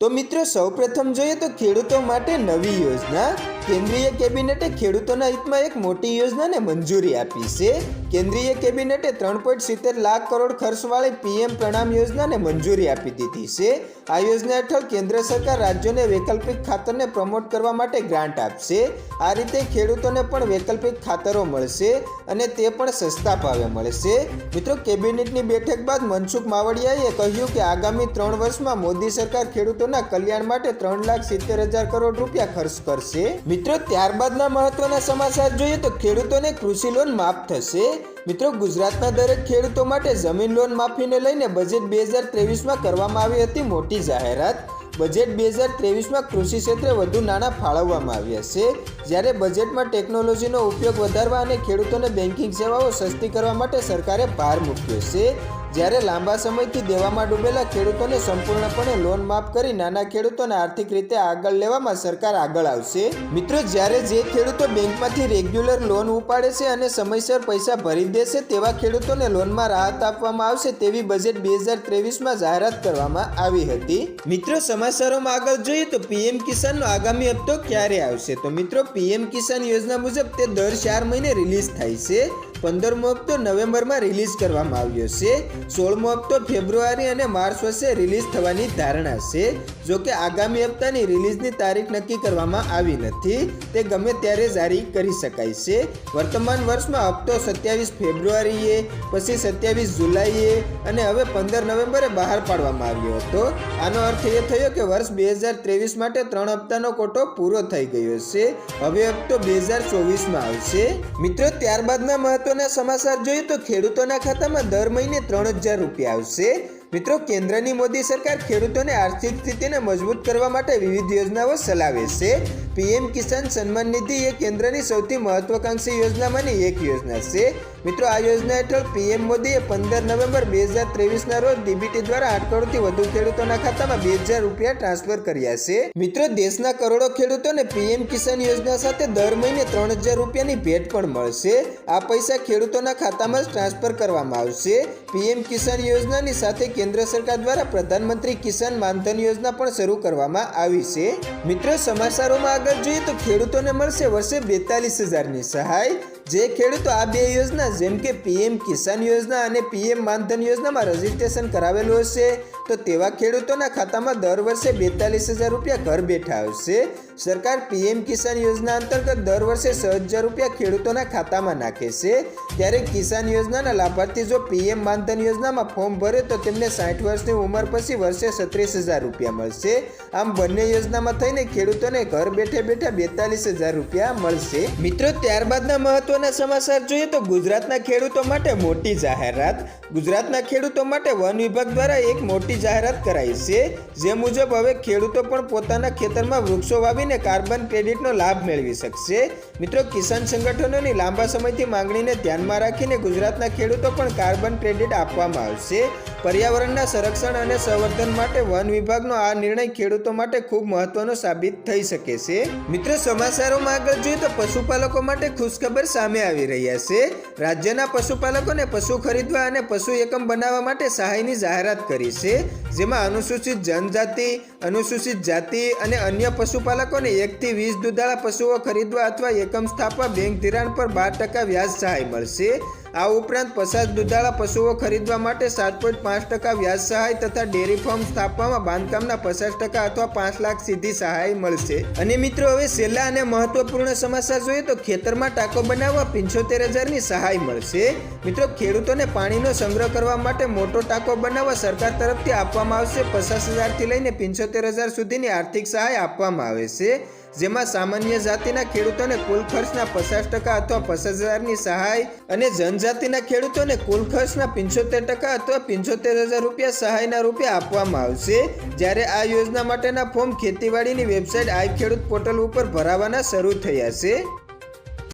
તો મિત્રો, સૌપ્રથમ જોઈએ તો ખેડૂતો માટે નવી યોજના. કેન્દ્રીય કેબિનેટે ખેડૂતોના હિતમાં એક મોટી યોજનાને મંજૂરી આપી છે. કેન્દ્રીય કેબિનેટે ત્રણ પોઈન્ટ સિત્તેર લાખ કરોડ ખર્ચવાળી પીએમ પ્રણામ યોજનાને મંજૂરી આપી દીધી છે. આ યોજના હેઠળ કેન્દ્ર સરકાર રાજ્યોને વૈકલ્પિક ખાતરને પ્રમોટ કરવા માટે ગ્રાન્ટ આપશે. આ રીતે ખેડૂતોને પણ વૈકલ્પિક ખાતરો મળશે અને તે પણ સસ્તા ભાવે મળશે. મિત્રો, કેબિનેટની બેઠક બાદ મનસુખ માવડિયાએ કહ્યું કે આગામી ત્રણ વર્ષમાં મોદી સરકાર ખેડૂતોના કલ્યાણ માટે ત્રણ લાખ સિત્તેર હજાર કરોડ રૂપિયા ખર્ચ કરશે. મિત્રો, ત્યારબાદના મહત્વના સમાચાર જોઈએ તો ખેડૂતોને કૃષિ લોન માફ થશે. મિત્રો, ગુજરાતના દરેક ખેડૂતો માટે જમીન લોન માફીને લઈને બજેટ બે હજાર ત્રેવીસમાં કરવામાં આવી હતી મોટી જાહેરાત. બજેટ બે હજાર ત્રેવીસમાં કૃષિ ક્ષેત્રે વધુ નાણાં ફાળવવામાં આવ્યા છે. જ્યારે બજેટમાં ટેકનોલોજીનો ઉપયોગ વધારવા અને ખેડૂતોને બેન્કિંગ સેવાઓ સસ્તી કરવા માટે સરકારે ભાર મૂક્યો છે. જ્યારે લાંબા સમયથી દેવામાં ડૂબેલા ખેડૂતોને સંપૂર્ણપણે લોન માફ કરી નાના ખેડૂતોને આર્થિક રીતે આગળ લેવામાં સરકાર આગળ આવશે. મિત્રો, જ્યારે જે ખેડૂતો બેંકમાંથી રેગ્યુલર લોન ઉપાડે છે અને સમયસર પૈસા ભરી દેશે તેવા ખેડૂતોને લોનમાં રાહત આપવામાં આવશે તેવી બજેટ બે હજાર ત્રેવીસમાં જાહેરાત કરવામાં આવી હતી. મિત્રો, સમાચારોમાં આગળ જોઈએ તો પીએમ કિસાનનો આગામી હપ્તો ક્યારે આવશે? તો મિત્રો, પીએમ કિસાન યોજના મુજબ તે દર ચાર મહિને રિલીઝ થાય છે. પંદરમો હપ્તો નવેમ્બરમાં રિલીઝ કરવામાં આવ્યો છે. સોળમો હપ્તો ફેબ્રુઆરી અને માર્ચ વર્ષે રિલીઝ થવાની ધારણા છે. જોકે આગામી હપ્તાની રિલીઝની તારીખ નક્કી કરવામાં આવી નથી. તે ગમે ત્યારે જારી કરી શકાય છે. વર્તમાન વર્ષમાં હપ્તો સત્યાવીસ ફેબ્રુઆરીએ, પછી સત્યાવીસ જુલાઈએ અને હવે પંદર નવેમ્બરે બહાર પાડવામાં આવ્યો હતો. આનો અર્થ એ થયો કે વર્ષ બે હજાર ત્રેવીસ માટે ત્રણ હપ્તાનો કોટો પૂરો થઈ ગયો છે. હવે હપ્તો બે હજાર ચોવીસમાં આવશે. મિત્રો, ત્યારબાદના મહત્વના સમાચાર જોઈએ તો ખેડૂતોના ખાતામાં દર મહિને ત્રણ હજાર રૂપિયા આવશે. મિત્રો, કેન્દ્રની મોદી સરકાર ખેડૂતોને આર્થિક સ્થિતિને મજબૂત કરવા માટે વિવિધ યોજનાઓ ચલાવે છે. પીએમ કિસાન સન્માન નિધિ એ કેન્દ્રની સૌથી મહત્વાકાંક્ષી યોજનામાંની એક યોજના છે. મિત્રો, આ યોજના હેઠળ પીએમ મોદીએ પંદર નવેમ્બર બે હજાર ત્રેવીસના રોજ ડીબીટી દ્વારા આઠ કરોડથી વધુ ખેડૂતોના ખાતામાં બે હજાર રૂપિયા ટ્રાન્સફર કર્યા છે. મિત્રો, દેશના કરોડો ખેડૂતોને પીએમ કિસાન યોજના સાથે દર મહિને ત્રણ હજાર રૂપિયાની ભેટ પણ મળશે. આ પૈસા ખેડૂતોના ખાતામાં જ ટ્રાન્સફર કરવામાં આવશે. પીએમ કિસાન યોજનાની સાથે કેન્દ્ર સરકાર દ્વારા પ્રધાનમંત્રી કિસાન માનધન યોજના પણ શરૂ કરવામાં આવી છે. મિત્રો, સમાચારોમાં આગળ જોઈએ તો ખેડૂતોને મળશે વર્ષે બેતાલીસ હજારની સહાય. જે ખેડૂતો આ બે યોજના, જેમ કે પીએમ કિસાન યોજના અને પીએમ માનધન યોજનામાં રજીસ્ટ્રેશન કરાવેલું હશે, તો તેવા ખેડૂતોના ખાતામાં દર વર્ષે બેતાલીસ હજાર રૂપિયા ઘર બેઠા આવશે સરકાર પીએમ કિસાન યોજના અંતર્ગત દર વર્ષે છ હજાર રૂપિયા ખેડૂતોના ખાતામાં નાખે છે. ત્યારે કિસાન યોજનાના લાભાર્થી જો પીએમ માનધન યોજનામાં ફોર્મ ભરે, તો તેમને સાઠ વર્ષની ઉંમર પછી વર્ષે છત્રીસ હજાર રૂપિયા મળશે. આમ બંને યોજનામાં થઈને ખેડૂતોને ઘર બેઠે બેઠા બેતાલીસ હજાર રૂપિયા મળશે. મિત્રો, ત્યારબાદના મહત્વના સમાચાર જોઈએ તો ગુજરાતના ખેડૂતો માટે મોટી જાહેરાત. ગુજરાતના ખેડૂતો માટે વન વિભાગ દ્વારા એક મોટી જાહેરાત કરાઈ છે, જે મુજબ હવે ખેડૂતો પણ પોતાના ખેતરમાં વૃક્ષો વાવીને કાર્બન ક્રેડિટનો લાભ મેળવી શકશે. મિત્રો, કિસાન સંગઠનોની લાંબા સમયથી માંગણીને ધ્યાનમાં રાખીને ગુજરાતના ખેડૂતો પણ કાર્બન ક્રેડિટ આપવામાં આવશે. પર્યાવરણના સંરક્ષણ અને સંવર્ધન માટે વન વિભાગનો આ નિર્ણય ખેડૂતો માટે ખૂબ મહત્વનો સાબિત થઈ શકે છે. મિત્રો, સમાચારોમાં આગળ જોઈએ તો પશુપાલકો માટે ખુશખબર સામે આવી રહ્યા છે. રાજ્યના પશુપાલકોને પશુ ખરીદવા અને પશુ એકમ બનાવવા માટે સહાયની જાહેરાત કરી છે. જેમાં અનુસૂચિત જનજાતિ, અનુસૂચિત જાતિ અને અન્ય પશુપાલકોને એકથી વીસ દુધાળા પશુઓ ખરીદવા અથવા એકમ સ્થાપવા બેંક ધિરાણ પર બાર ટકા વ્યાજ સહાય મળશે. આ ઉપરાંત પચાસ દુધાળા પશુઓ ખરીદવા માટે સાત પોઈન્ટ પાંચ ટકા વ્યાજ સહાય તથા ડેરી ફાર્મ સ્થાપવામાં બાંધકામના પચાસ ટકા અથવા પાંચ લાખ સીધી સહાય મળશે. અને મિત્રો, હવે છેલ્લા અને મહત્વપૂર્ણ સમાચાર જોઈએ તો ખેતરમાં ટાંકો બનાવવા પંચોતેર હજારની સહાય મળશે. મિત્રો, ખેડૂતોને પાણીનો સંગ્રહ કરવા માટે મોટો ટાંકો બનાવવા સરકાર તરફથી આપવામાં આવશે. પચાસ હજારથી લઈને પંચોતેર હજાર સુધીની આર્થિક સહાય આપવામાં આવે છે. જેમાં સામાન્ય જાતિના ખેડૂતોને કુલ ખર્ચના પચાસ ટકા અથવા પચાસ હજારની સહાય અને જનજાતિના ખેડૂતોને કુલ ખર્ચના પંચોતેર ટકા અથવા પંચોતેર હજાર રૂપિયા સહાયના રૂપે આપવામાં આવશે. જ્યારે આ યોજના માટેના ફોર્મ ખેતીવાડીની વેબસાઇટ આઈ ખેડૂત પોર્ટલ ઉપર ભરાવાના શરૂ થયા છે.